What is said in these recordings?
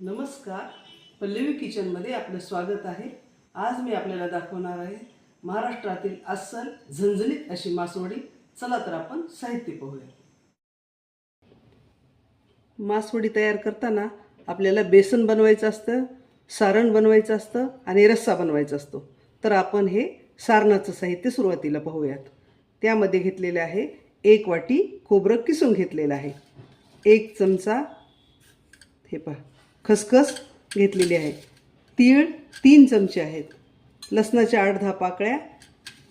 नमस्कार. पल्लवी किचनमध्ये आपलं स्वागत आहे. आज मी आपल्याला दाखवणार आहे महाराष्ट्रातील अस्सल झणझणीत अशी मासवडी. चला तर आपण साहित्य पाहूया. मासवडी तयार करताना आपल्याला बेसन बनवायचं असतं सारण बनवायचं असतं आणि रस्सा बनवायचा असतो. तर आपण हे सारणाचं साहित्य सुरुवातीला पाहूयात. त्यामध्ये घेतलेले आहे एक वाटी खोबरं किसून घेतलेलं आहे. एक चमचा हे पहा खसखस घेतलेली आहे. तीळ तीन चमचे आहेत. लसणाच्या आठ दहा पाकळ्या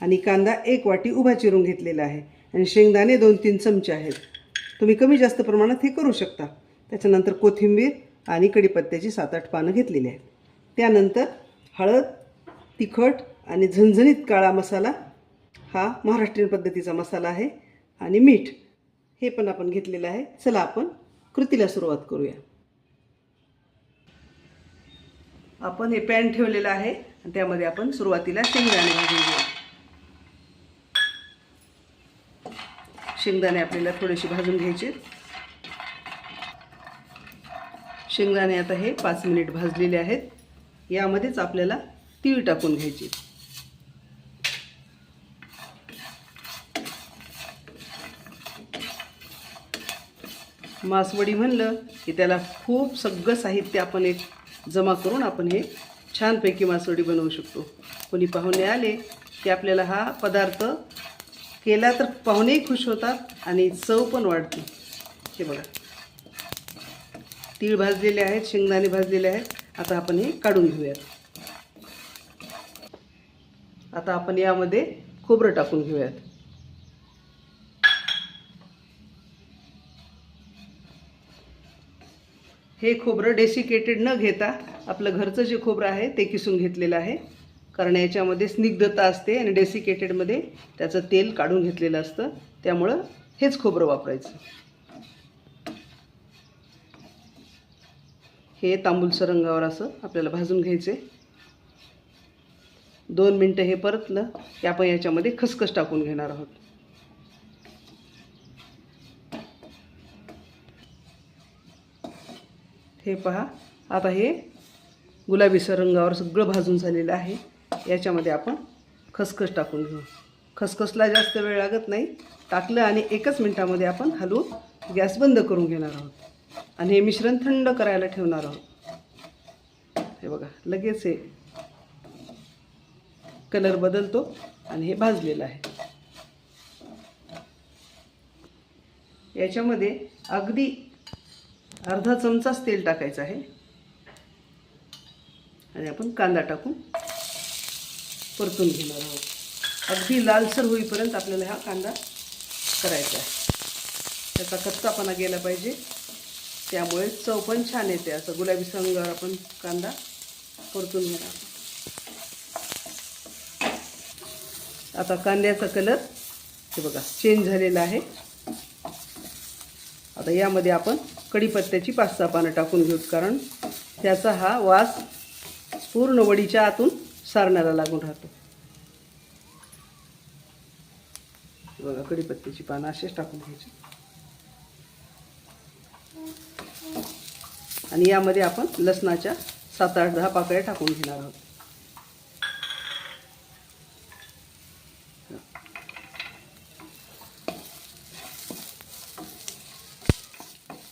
आणि कांदा एक वाटी उभा चिरून घेतलेला आहे. आणि शेंगदाणे दोन तीन चमचे आहेत. तुम्ही कमी जास्त प्रमाणात हे करू शकता. त्याच्यानंतर कोथिंबीर आणि कढीपत्त्याची सात आठ पानं घेतलेली आहेत. त्यानंतर हळद तिखट आणि झणझणीत काळा मसाला. हा महाराष्ट्रीयन पद्धतीचा मसाला आहे. आणि मीठ. हे पण आपण घेतलेलं आहे. चला आपण कृतीला सुरुवात करूया. आपण हे पॅन ठेवलेलं आहे आणि त्यामध्ये आपण सुरुवातीला शेंगदाणे भाजून घेऊ. शेंगदाणे आपल्याला थोडेसे भाजून घ्यायचे. शेंगदाणे आता हे पाच मिनिट भाजलेले आहेत. यामध्येच आपल्याला तीळ टाकून घ्यायचे. मासवडी म्हणलं की त्याला खूप सगळं साहित्य आपण एक जमा करून आपण हे छानपैकी मासवडी बनवू शकतो. कोणी पाहुणे आले की आपल्याला हा पदार्थ केला तर पाहुणेही खुश होतात आणि चव पण वाढते. हे बघा. तीळ भाजलेले आहेत शेंगदाणे भाजलेले आहेत. आता आपण हे काढून घेऊयात. आता आपण यामध्ये खोबरं टाकून घेऊयात. हे खोबरं डेसिकेटेड न घेता आपलं घरचं जे खोबरं आहे ते किसून घेतलेलं आहे. कारण याच्यामध्ये स्निग्धता असते आणि डेसिकेटेडमध्ये त्याचं तेल काढून घेतलेलं असतं. त्यामुळं हेच खोबरं वापरायचं. हे तांबूलसर रंगावर असं आपल्याला भाजून घ्यायचे. दोन मिनटं हे परतलं की आपण याच्यामध्ये खसखस टाकून घेणार आहोत. हे पहा. आता हे गुलाबीसर रंगावर सगळं भाजून झालेलं आहे. याच्यामध्ये आपण खसखस टाकून घेऊ. खसखसला जास्त वेळ लागत नाही. टाकलं आणि एकच मिनटामध्ये आपण हलवून गॅस बंद करून घेणार आहोत. आणि हे मिश्रण थंड करायला ठेवणार आहोत. हे बघा लगेच हे कलर बदलतो आणि हे भाजलेलं आहे. याच्यामध्ये अगदी अर्धा चमचाच तेल टाकायचं आहे. आणि आपण कांदा टाकून परतून घेणार आहोत. अगदी लालसर होईपर्यंत आपल्याला हा कांदा करायचा आहे. त्याचा कच्चापणा गेला पाहिजे. त्यामुळे चव पण छान येते. असं गुलाबी रंगावर आपण कांदा परतून घेणार आहोत. आता कांद्याचा कलर हे बघा चेंज झालेला आहे. आता यामध्ये आपण कढीपत्त्याची पाच सहा पानं टाकून घेऊत कारण त्याचा हा वास पूर्ण वडीच्या आतून सारण्याला लागून राहतो. बघा कढीपत्त्याची पानं असेच टाकून घ्यायची. आणि यामध्ये आपण लसणाच्या सात आठ दहा पाकळ्या टाकून घेणार आहोत.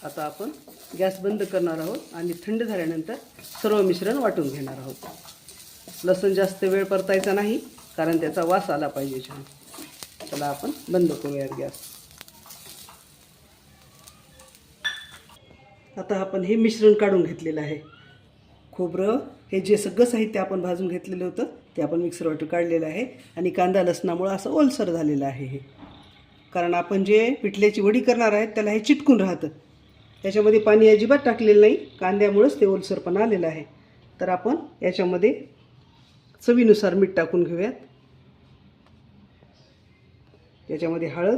आता आपण गॅस बंद करणार आहोत आणि थंड झाल्यानंतर सर्व मिश्रण वाटून घेणार आहोत. लसूण जास्त वेळ परतायचा नाही कारण त्याचा वास आला पाहिजे छान. त्याला आपण बंद करूयात गॅस. आता आपण हे मिश्रण काढून घेतलेलं आहे. खोबरं हे जे सगळं साहित्य आपण भाजून घेतलेलं होतं ते आपण मिक्सर वाटून काढलेलं आहे आणि कांदा लसणामुळं असं ओलसर झालेलं आहे हे. कारण आपण जे पिठल्याची वडी करणार आहेत त्याला हे चिटकून राहतं. याच्यामध्ये पाणी अजिबात टाकलेलं नाही. कांद्यामुळंच ते ओलसरपणा आलेलं आहे. तर आपण याच्यामध्ये चवीनुसार मीठ टाकून घेऊयात. याच्यामध्ये हळद.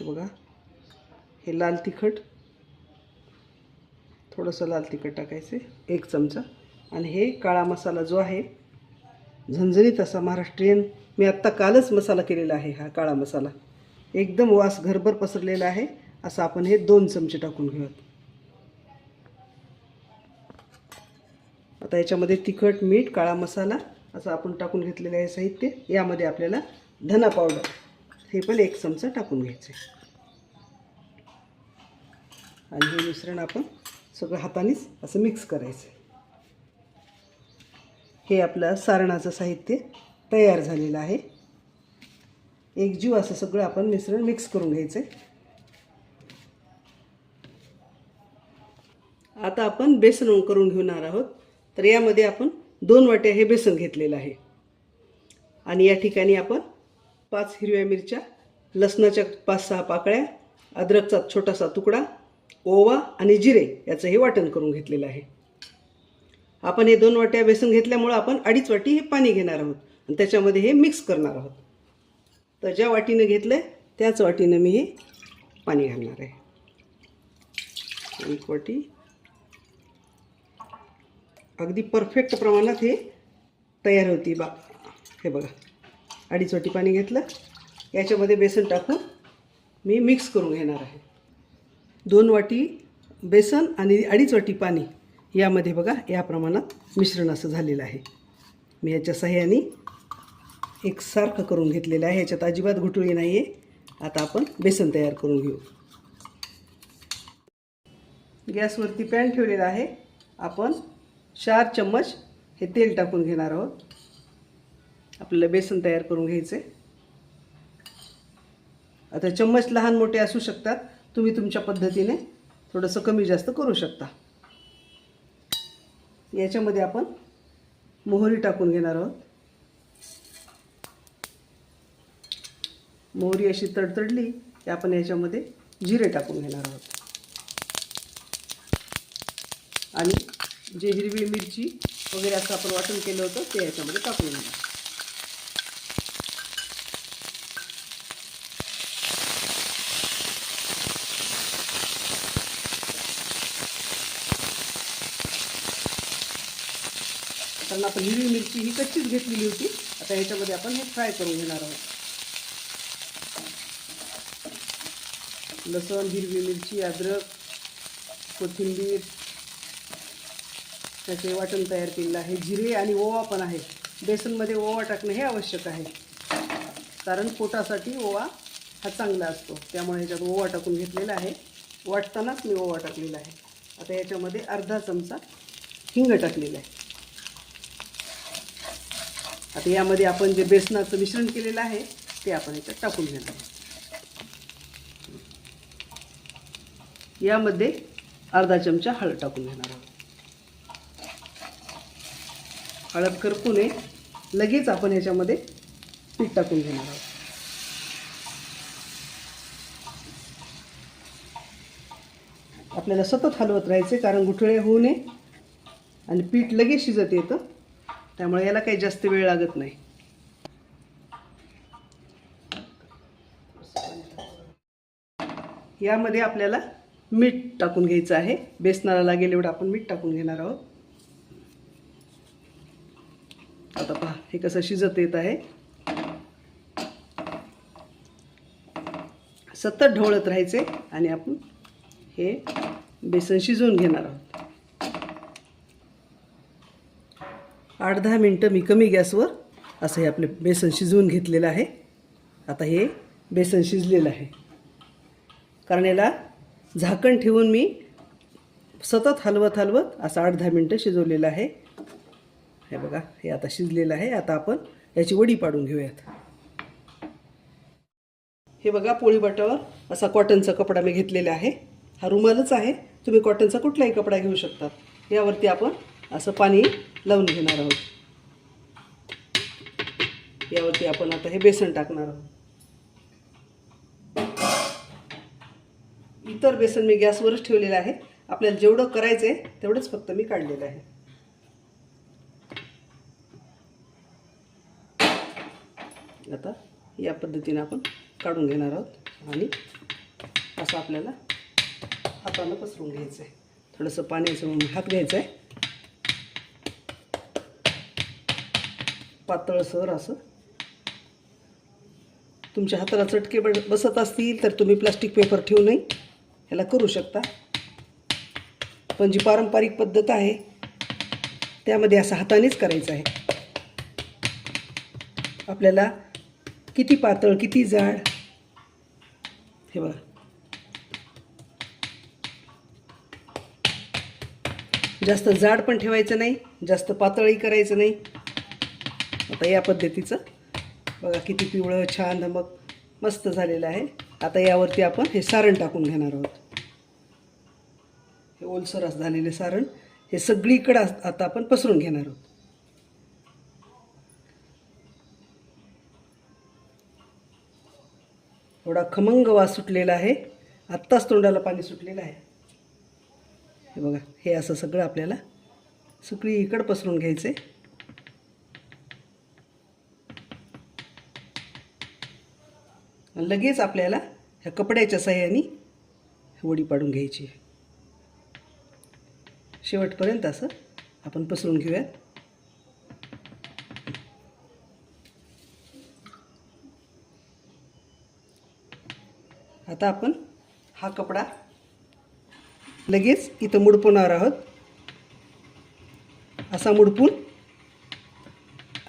बघा. हे लाल तिखट. थोडंसं लाल तिखट टाकायचे. एक चमचा. आणि हे काळा मसाला जो आहे झणझणीत असा महाराष्ट्रीयन. मी आत्ता कालच मसाला केलेला आहे हा काळा मसाला. एकदम वास घरभर पसरलेला आहे. असं आपण हे दोन चमचे टाकून घेऊयात. आता याच्यामध्ये तिखट मीठ काळा मसाला असं आपण टाकून घेतलेलं आहे साहित्य. यामध्ये आपल्याला धना पावडर हे पण एक चमचा टाकून घ्यायचं. आहे आणि हे मिश्रण आपण सगळं हातानेच असं मिक्स करायचं. हे आपलं सारणाचं साहित्य तयार झालेलं आहे. एक जीव असं सगळं आपण मिश्रण मिक्स करून घ्यायचं आहे आता आपण बेसन करून घेणार आहोत. तर यामध्ये आपण दोन वाट्या हे बेसन घेतलेलं आहे. आणि या ठिकाणी आपण पाच हिरव्या मिरच्या लसणाच्या पाच सहा पाकळ्या अद्रकचा छोटासा तुकडा ओवा आणि जिरे याचं हे वाटण करून घेतलेलं आहे. आपण हे दोन वाट्या बेसन घेतल्यामुळं आपण अडीच वाटी हे पाणी घेणार आहोत. आणि त्याच्यामध्ये हे मिक्स करणार आहोत. तर ज्या वाटीनं घेतलं आहे त्याच वाटीनं मी हे पाणी घालणार आहे. एक वाटी. अगदी परफेक्ट प्रमाणात हे तयार होती बा. हे बघा. अडीच वाटी पाणी घेतलं. याच्यामध्ये बेसन टाकून मी मिक्स करून घेणार आहे. दोन वाटी बेसन आणि अडीच वाटी पाणी यामध्ये बघा या प्रमाणात मिश्रण असं झालेलं आहे. मी याच्या सहाय्याने एकसारखं करून घेतलेलं आहे. ह्याच्यात अजिबात घुटुळी नाही आहे आता आपण बेसन तयार करून घेऊ. गॅसवरती पॅन ठेवलेला आहे. आपण चार चम्मच हे तेल टाकून घेणार आहोत. आपल्याला बेसन तयार करून घ्यायचे आता चम्मच लहान मोठे असू शकतात. तुम्ही तुमच्या पद्धतीने थोडंसं कमी जास्त करू शकता. याच्यामध्ये आपण मोहरी टाकून घेणार आहोत. मोहरी अशी तडतडली की आपण याच्यामध्ये जिरे टाकून घेणार आहोत. आणि जे हिरवी मिरची वगैरे असं आपण वाटण केलं होतं ते याच्यामध्ये टाकून घेणार कारण आपण हिरवी मिरची ही कच्चीच घेतलेली होती आता ह्याच्यामध्ये आपण हे फ्राय करून घेणार आहोत. लसूण हिरवी मिरची अद्रक कोथिंबीर त्याचे वाटण तयार केलेलं आहे. जिरे आणि ओवा पण आहे. बेसनमध्ये ओवा टाकणं हे आवश्यक आहे. कारण पोटासाठी ओवा हा चांगला असतो. त्यामुळे ह्याच्यात ओवा टाकून घेतलेला आहे. वाटतानाच मी ओवा टाकलेला आहे. आता याच्यामध्ये अर्धा चमचा हिंग टाकलेला आहे. आता यामध्ये आपण जे बेसनाचं मिश्रण केलेलं आहे ते आपण याच्यात टाकून घेणार आहोत. यामध्ये अर्धा चमचा हळद टाकून घेणार आहोत. हळद करपू नये लगेच आपण ह्याच्यामध्ये पीठ टाकून घेणार आहोत. आपल्याला सतत हलवत राहायचे कारण गुठळे होऊ नये आणि पीठ लगेच शिजत येतं. त्यामुळे याला काही जास्त वेळ लागत नाही. यामध्ये आपल्याला मीठ टाकून घ्यायचं आहे. बेसनाला लागेल एवढं आपण मीठ टाकून घेणार आहोत. आता पहा हे कसं शिजत येत आहे. सतत ढवळत राहायचे आणि आपण हे बेसन शिजवून घेणार आहोत. आठ दहा मिनटं मी कमी गॅसवर असं हे आपले बेसन शिजवून घेतलेलं आहे. आता हे बेसन शिजलेलं आहे. कारण याला झाकण ठेवून मी सतत हलवत हलवत असं आठ दहा मिनटं शिजवलेलं आहे. हे बघा हे आता शिजलेलं आहे. आता आपण याची वडी पाडून घेऊयात. हे बघा पोळी बटावर असा कॉटनचा कपडा मी घेतलेला आहे. हा रुमालच आहे. तुम्ही कॉटनचा कुठलाही कपडा घेऊ शकतात यावरती आपण असं पाणी लावून घेणार आहोत. यावरती आपण आता हे बेसन टाकणार आहोत. इतर बेसन मी गॅसवरच ठेवलेलं आहे. आपल्याला जेवढं करायचं आहे तेवढंच फक्त मी काढलेलं आहे. आता या पद्धतीने आपण काढून घेणार आहोत आणि असं आपल्याला हातानं पसरून घ्यायचं आहे थोडंसं पाण्याचं हात घ्यायचं आहे पातळसर असं. तुमच्या हाताला चटके बसत असतील तर तुम्ही प्लास्टिक पेपर ठेवू नये. ह्याला करू शकता. पण जी पारंपरिक पद्धत आहे त्यामध्ये असं हातानेच करायचं आहे. आपल्याला किती पातळ किती जाड हे बघा. जास्त जाड पण ठेवायचं नाही जास्त पातळही करायचं नाही. आता या पद्धतीचं बघा किती पिवळं छान धमक मस्त झालेलं आहे. आता यावरती आपण हे सारण टाकून घेणार आहोत. हे ओलसर झालेले सारण हे सगळीकडं आता आपण पसरून घेणार आहोत. थोडा खमंग वास सुटलेला आहे. आत्ताच तोंडाला पाणी सुटलेलं आहे. हे बघा हे असं सगळं आपल्याला सगळीकडं पसरून घ्यायचं आहे लगेच आपल्याला ह्या कपड्याच्या सहाय्याने वडी पाडून घ्यायची शेवटपर्यंत असं आपण पसरून घेऊयात. आता आपण हा कपडा लगेच इथं मुडपवणार आहोत. असा मुडपून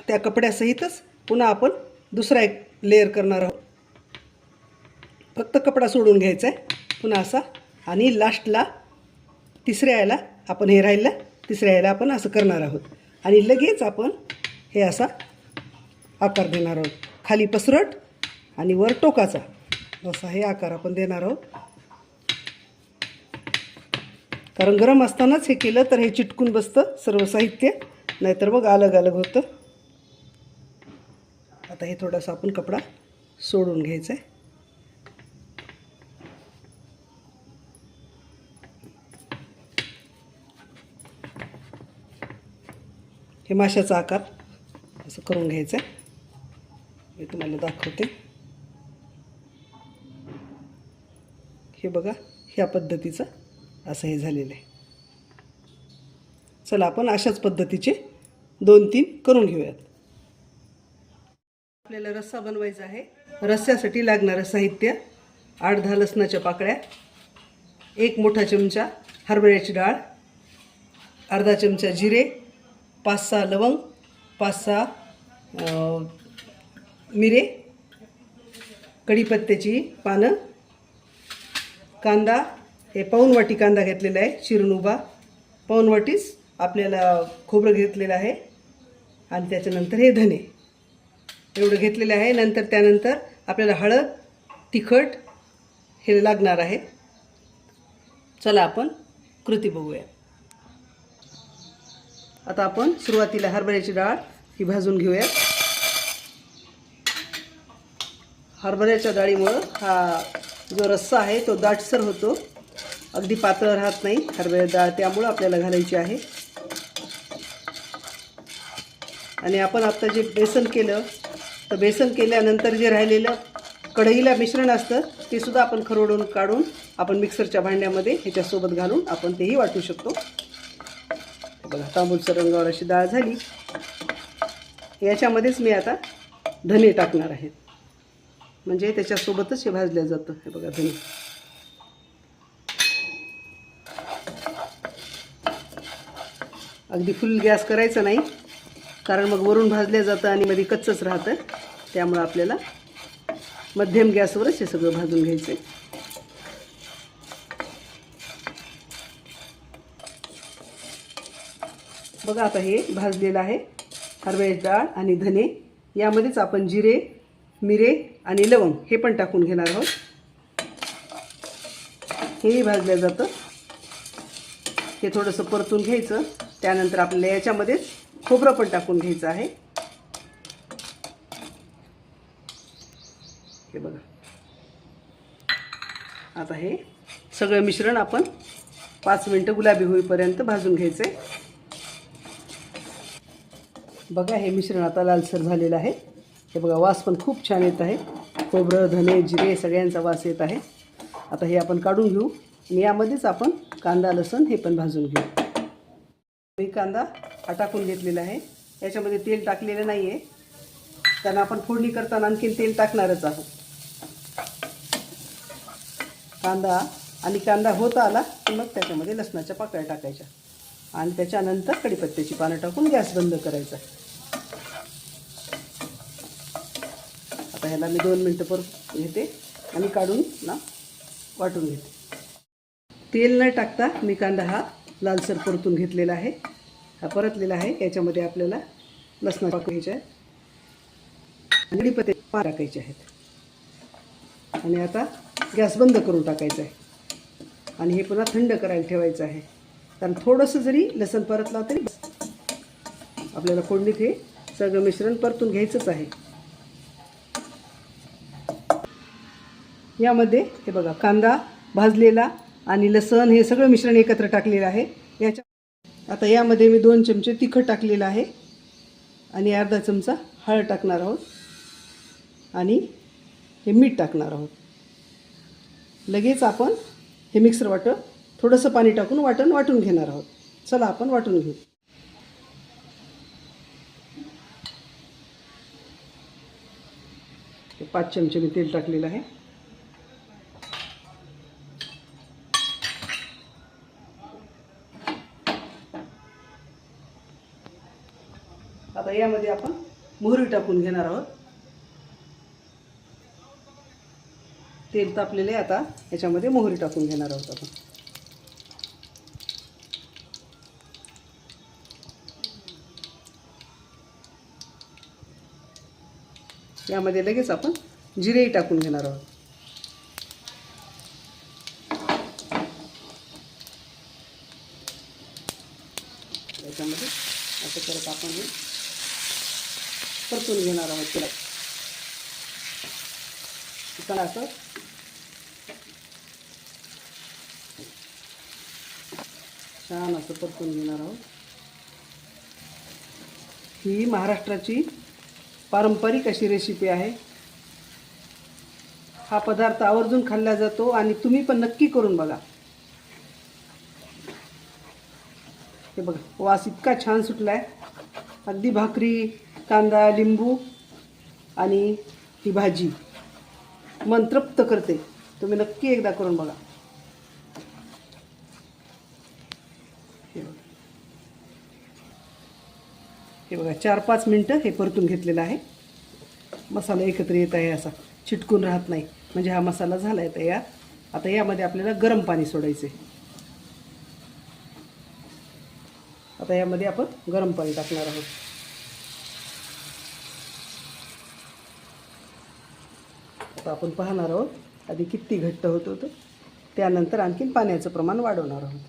त्या कपड्यासहितच पुन्हा आपण दुसरा एक लेअर करणार आहोत. फक्त कपडा सोडून घ्यायचा आहे. पुन्हा असा. आणि लास्टला तिसऱ्या याला आपण हे राहिलं तिसऱ्या याला आपण असं करणार आहोत. आणि लगेच आपण हे असा आकार देणार आहोत. खाली पसरट आणि वर टोकाचा. असा हे आकार आपण देणार आहोत. कारण गरम असतानाच हे केलं तर हे चिटकून बसतं सर्व साहित्य. नाहीतर मग अलग अलग होतं. आता हे थोडासा आपण कपडा सोडून घ्यायचा आहे. हे माशाचा आकार. असं करून घ्यायचं आहे मी तुम्हाला दाखवते. हे बघा ह्या पद्धतीचं असं हे झालेलं आहे. चला आपण अशाच पद्धतीचे दोन तीन करून घेऊयात. आपल्याला रस्सा बनवायचा आहे. रस्स्यासाठी लागणारं साहित्य आठ दहा लसणाच्या पाकळ्या एक मोठा चमचा हरभऱ्याची डाळ अर्धा चमचा जिरे पाच सहा लवंग पाच सहा मिरे कढीपत्त्याची पानं कांदा हे पाऊन वाटी कांदा घेतलेला आहे चिरून उभा. पाऊन वाटीच आपल्याला खोबरं घेतलेलं आहे. आणि त्याच्यानंतर हे धने. एवढं घेतलेलं आहे. नंतर त्यानंतर आपल्याला हळद तिखट हे लागणार आहे. चला आपण कृती बघूया. आता आपण सुरुवातीला हरभऱ्याची डाळ ही भाजून घेऊयात. हरभऱ्याच्या डाळीमुळं हा जो रस्सा आहे तो दाटसर होतो. अगदी पातळ राहत नाही हरभऱ्या डाळ त्यामुळं आपल्याला घालायची आहे. आणि आपण आत्ता जे बेसन केलं तर बेसन केल्यानंतर जे राहिलेलं कढईला मिश्रण असतं ते सुद्धा आपण खरोडून काढून आपण मिक्सरच्या भांड्यामध्ये ह्याच्यासोबत घालून आपण तेही वाटू शकतो. बघा तांबूलच्या रंगावर अशी डाळ झाली. याच्यामध्येच मी आता धने टाकणार आहेत म्हणजे त्याच्यासोबतच हे भाजलं जातं. हे बघा धने. अगदी फुल गॅस करायचा नाही कारण मग वरून भाजलं जातं आणि मध्ये कच्चंच राहतं. त्यामुळं आपल्याला मध्यम गॅसवरच हे सगळं भाजून घ्यायचं आहे बघा आता हे भाजलेलं आहे. हरभऱ्याची डाळ आणि धने. यामध्येच आपण जिरे मिरे आणि लवंग हे पण टाकून घेणार आहोत. हेही भाजलं जातं. हे थोडंसं परतून घ्यायचं. त्यानंतर आपल्याला याच्यामध्येच खोबरं पण टाकून घ्यायचं आहे. हे बघा. आता हे सगळं मिश्रण आपण पाच मिनटं गुलाबी होईपर्यंत भाजून घ्यायचं आहे बघा हे मिश्रण आता लालसर झालेलं आहे. हे बघा वास पण खूप छान येत आहे. खोबरं धने जिरे सगळ्यांचा वास येत आहे. आता हे आपण काढून घेऊ आणि यामध्येच आपण कांदा लसण हे पण भाजून घेऊ. मी कांदा हा टाकून घेतलेला आहे. याच्यामध्ये तेल टाकलेलं नाही आहे कारण आपण फोडणी करताना आणखीन तेल टाकणारच आहोत. कांदा आणि कांदा होत आला की मग त्याच्यामध्ये लसणाच्या पाकळ्या टाकायच्या. आणि त्याच्यानंतर कढीपत्त्याची पानं टाकून गॅस बंद करायचा. आता ह्याला मी दोन मिनटं पर घेते आणि काढून ना वाटून घेते. तेल न टाकता मी कांदा हा लालसर परतून घेतलेला आहे. हा परतलेला आहे. याच्यामध्ये आपल्याला लसणा टाकायचे आहेत. आणि कढीपत्ते पा टाकायचे आहेत. आणि आता गॅस बंद करून टाकायचा आहे. आणि हे पुन्हा थंड करायला ठेवायचं आहे. कारण थोडंसं जरी लसण परतला तरी आपल्याला फोडणीत हे सगळं मिश्रण परतून घ्यायचंच आहे. यामध्ये हे बघा कांदा भाजलेला आणि लसण हे सगळं मिश्रण एकत्र टाकलेलं आहे. याच्या आता यामध्ये मी दोन चमचे तिखट टाकलेलं आहे. आणि अर्धा चमचा हळद टाकणार आहोत. आणि हे मीठ टाकणार आहोत. लगेच आपण हे मिक्सर वाटं थोडंसं पाणी टाकून वाटण वाटून घेणार आहोत. चला आपण वाटून घेऊ. पाच चमचे मी तेल टाकलेलं आहे. आता यामध्ये आपण मोहरी टाकून घेणार आहोत. तेल तापलेले आता. याच्यामध्ये मोहरी टाकून घेणार आहोत आपण. यामध्ये लगेच आपण जिरेही टाकून घेणार आहोत. याच्यामध्ये असं करत आपण हे परतून घेणार आहोत तिला. चिकन असं छान असं परतून घेणार आहोत. ही महाराष्ट्राची पारंपरिक अशी रेसिपी आहे. हा पदार्थ आवर्जून खाल्ला जातो आणि तुम्ही पण नक्की करून बघा. हे बघा वास इतका छान सुटला आहे अगदी भाकरी कांदा लिंबू आणि ही भाजी. मन तृप्त करते. तुम्ही नक्की एकदा करून बघा. हे बघा चार पाच मिनटं हे परतून घेतलेलं आहे. मसाला एकत्र येत आहे असा. चिटकून राहत नाही. म्हणजे हा मसाला झाला आहे तयार. आता यामध्ये आपल्याला गरम पाणी सोडायचे आता यामध्ये आपण गरम पाणी टाकणार आहोत. आता आपण पाहणार आहोत आधी किती घट्ट होत होतं. त्यानंतर आणखीन पाण्याचं प्रमाण वाढवणार आहोत.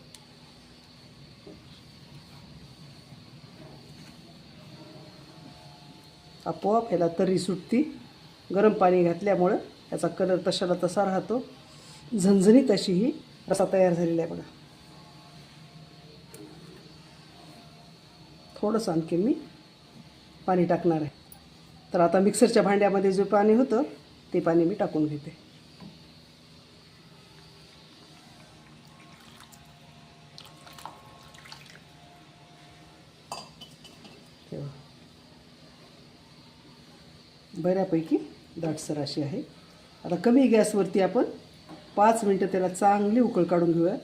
आपोआप ह्याला तरी सुटती. गरम पाणी घातल्यामुळं याचा कलर तशाला तसा राहतो. झणझणीत अशी ही रसा तयार झालेला आहे बघा. थोडंसं आणखी मी पाणी टाकणार आहे. तर आता मिक्सरच्या भांड्यामध्ये जे पाणी होतं ते पाणी मी टाकून घेते. बऱ्यापैकी दाटसर अशी आहे. आता कमी गॅसवरती आपण पाच मिनटं त्याला चांगली उकळ काढून घेऊया.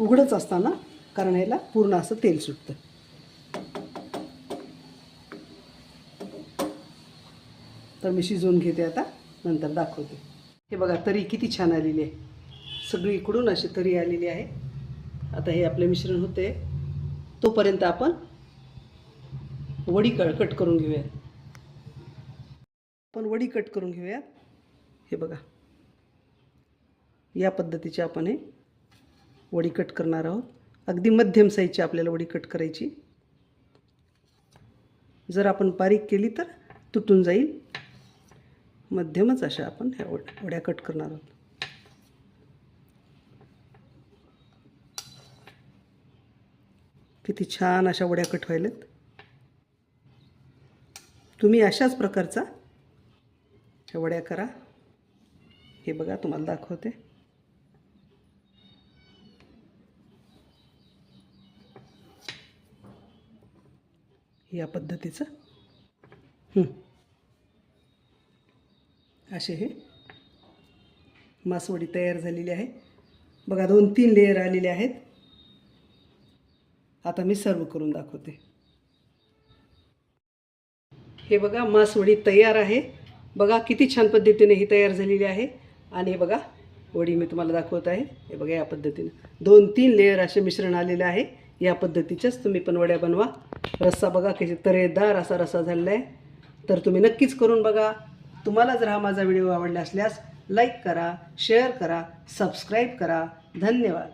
उघडच असताना कारण याला पूर्ण असं तेल सुटतं. तर मी शिजवून घेते आता नंतर दाखवते. हे बघा तरी किती छान आलेली आहे. सगळी इकडून अशी तरी आलेली आहे. आता हे आपले मिश्रण होते. तोपर्यंत आपण वडी कळ कट करून घेऊया. आपण वडी कट करून घेऊयात. हे बघा. या पद्धतीची आपण हे वडी कट करणार आहोत. अगदी मध्यम साईजची आपल्याला वडी कट करायची. जर आपण बारीक केली तर तुटून जाईल. मध्यमच अशा आपण ह्या वड वड्या कट करणार आहोत. किती छान अशा वड्या कट व्हायलेत. तुम्ही अशाच प्रकारचा ह्या वड्या करा. हे बघा तुम्हाला दाखवते. या पद्धतीचं. असे हे मासवडी तयार झालेली आहे. बघा दोन तीन लेअर आलेले आहेत. आता मी सर्व करून दाखवते. हे बघा मासवडी तयार आहे. बघा किती छान पद्धतीने ही तयार झालेली आहे. आणि हे बघा वडी मी तुम्हाला दाखवत आहे. हे बघा या पद्धतीनं. दोन तीन लेअर असे मिश्रण आलेलं आहे. या पद्धतीच्याच तुम्ही पण वड्या बनवा. रस्सा बघा किती तरेदार असा रस्सा झालेला आहे तर तुम्ही नक्कीच करून बघा. तुम्हाला जर हा माझा व्हिडिओ आवडला असल्यास लाईक करा शेअर करा सबस्क्राईब करा. धन्यवाद.